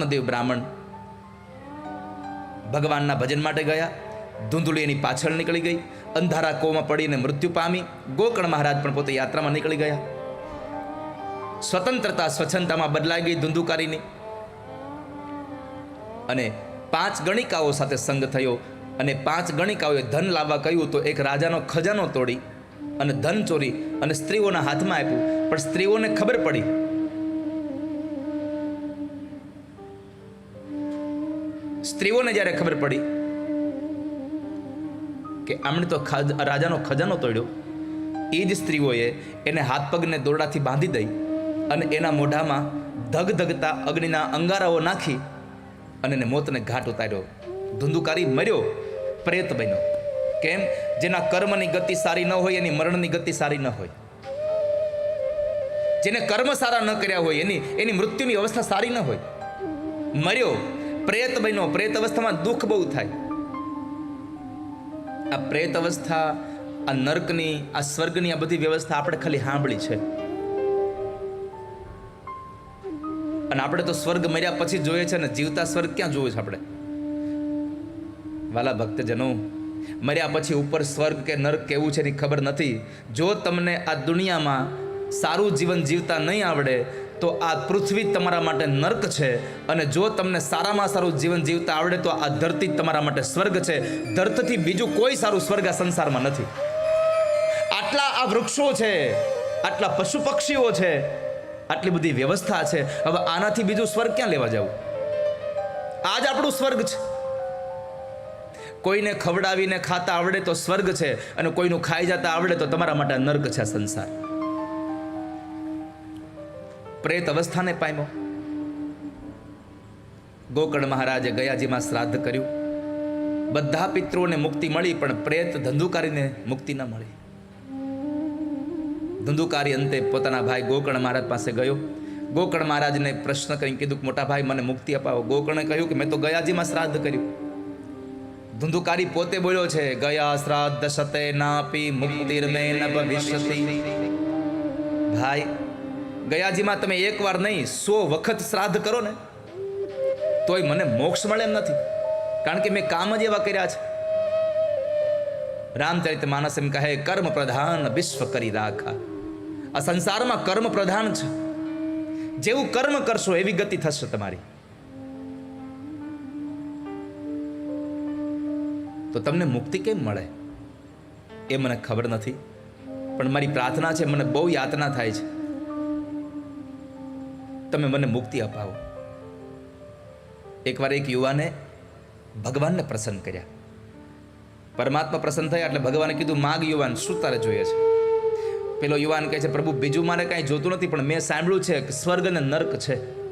મહાત્મદેવ બ્રાહ્મણ ભગવાનના ભજન માટે ગયા ધૂંધળી એની પાછળ નીકળી ગઈ, અંધારા કોમાં પડીને મૃત્યુ પામી, ગોકર્ણ મહારાજ પણ પોતે યાત્રામાં નીકળી ગયા. સ્વતંત્રતા સ્વચ્છતામાં બદલાઈ ગઈ ધુંધુકારીની. અને પાંચ ગણિકાઓ સાથે સંગ થયો અને પાંચ ગણિકાઓએ ધન લાવવા કહ્યું તો એક રાજાનો ખજાનો તોડી અને ધન ચોરી અને સ્ત્રીઓના હાથમાં આપ્યું. પણ સ્ત્રીઓને ખબર પડી સ્ત્રીઓને જ્યારે ખબર પડી કે આમણે તો રાજાનો ખજાનો તોડ્યો, એ જ સ્ત્રીઓએ એને હાથ પગને દોરડાથી બાંધી દઈ અને એના મોઢામાં ધગધગતા અગ્નિના અંગારાઓ નાખી અને એને મોતને ઘાટ ઉતાર્યો. ધુંધુકારી મર્યો, પ્રેત બન્યો. કેમ? જેના કર્મની ગતિ સારી ન હોય, એની મરણની ગતિ સારી ન હોય. જેને કર્મ સારા ન કર્યા હોય, એની એની મૃત્યુની અવસ્થા સારી ન હોય. મર્યો પ્રેત બન્યો. પ્રેત અવસ્થામાં દુઃખ બહુ થાય. આ પ્રેત અવસ્થા, આ નર્કની, આ સ્વર્ગની આ બધી વ્યવસ્થા આપણે ખાલી સાંભળી છે. અને આપણે તો સ્વર્ગ મર્યા પછી જોઈએ છે ને, જીવતા સ્વર્ગ ક્યાં જોયું છે આપણે? વાલા ભક્તજનો, મર્યા પછી ઉપર સ્વર્ગ કે નર્ક કેવું છે એની ખબર નથી. જો તમને આ દુનિયામાં સારું જીવન જીવતા નહીં આવડે તો આ પૃથ્વી તમારા માટે નર્ક છે. અને જો તમને સારામાં સારું જીવન જીવતા આવડે તો આ ધરતી તમારા માટે સ્વર્ગ છે. ધરતીથી બીજું કોઈ સારું સ્વર્ગ આ સંસારમાં નથી. આટલા આ વૃક્ષો છે. આટલા પશુ પક્ષીઓ છે. આટલી બધી વ્યવસ્થા છે. હવે આનાથી બીજું સ્વર્ગ ક્યાં લેવા જવું? જ આપણું સ્વર્ગ છે. કોઈને ખવડાવીને ખાતા આવડે તો સ્વર્ગ છે. અને કોઈનું ખાઈ જતા આવડે તો તમારા માટે નર્ક છે આ સંસાર. પ્રેત અવસ્થાને પામ્યો. ગોકર્ણ મહારાજે ગયાજીમાં શ્રાદ્ધ કર્યું. બધા પિતૃઓને મુક્તિ મળી, પણ પ્રેત ધંધુકારીને મુક્તિ ન મળી. ધંધુકારી અંતે પોતાના ભાઈ ગોકર્ણ મહારાજ પાસે ગયો. ગોકર્ણ મહારાજને પ્રશ્ન કરી કીધું કે, મોટા ભાઈ, મને મુક્તિ અપાવો. ગોકર્ણે કહ્યું કે, મેં તો ગયાજીમાં શ્રાદ્ધ કર્યું. ધુંધુકારી પોતે બોલ્યો છે, ગયા શ્રાદ્ધ સતે નાપી મુક્તિર્મે ન ભવિષ્યતિ. ભાઈ ગયાજીમાં તમે એકવાર નહીં, સો વખત શ્રાદ્ધ કરો ને, તોય મને મોક્ષ મળે એમ નથી. કારણ કે મેં કામ જ એવા કર્યા છે. રામચરિત માનસ એમ કહે, કર્મ પ્રધાન વિશ્વ કરી રાખા. આ સંસારમાં કર્મ પ્રધાન છે. જેવું કર્મ કરશો, એવી ગતિ થશે તમારી. તો તમને મુક્તિ કેમ મળે? એ મને ખબર નથી. પણ મારી પ્રાર્થના છે, મને બહુ યાતના થાય છે. તમે મને મુક્તિ અપાવો. એકવાર એક યુવાને ભગવાનને પ્રસન્ન કર્યા. પરમાત્મા પ્રસન્ન થયા એટલે ભગવાને કીધું, માગ યુવાન, શું તારે જોઈએ છે? પેલો યુવાન કહે છે, પ્રભુ, બીજું મારે કાંઈ જોતું નથી, પણ મેં સાંભળ્યું છે કે સ્વર્ગ અને નર્ક છે.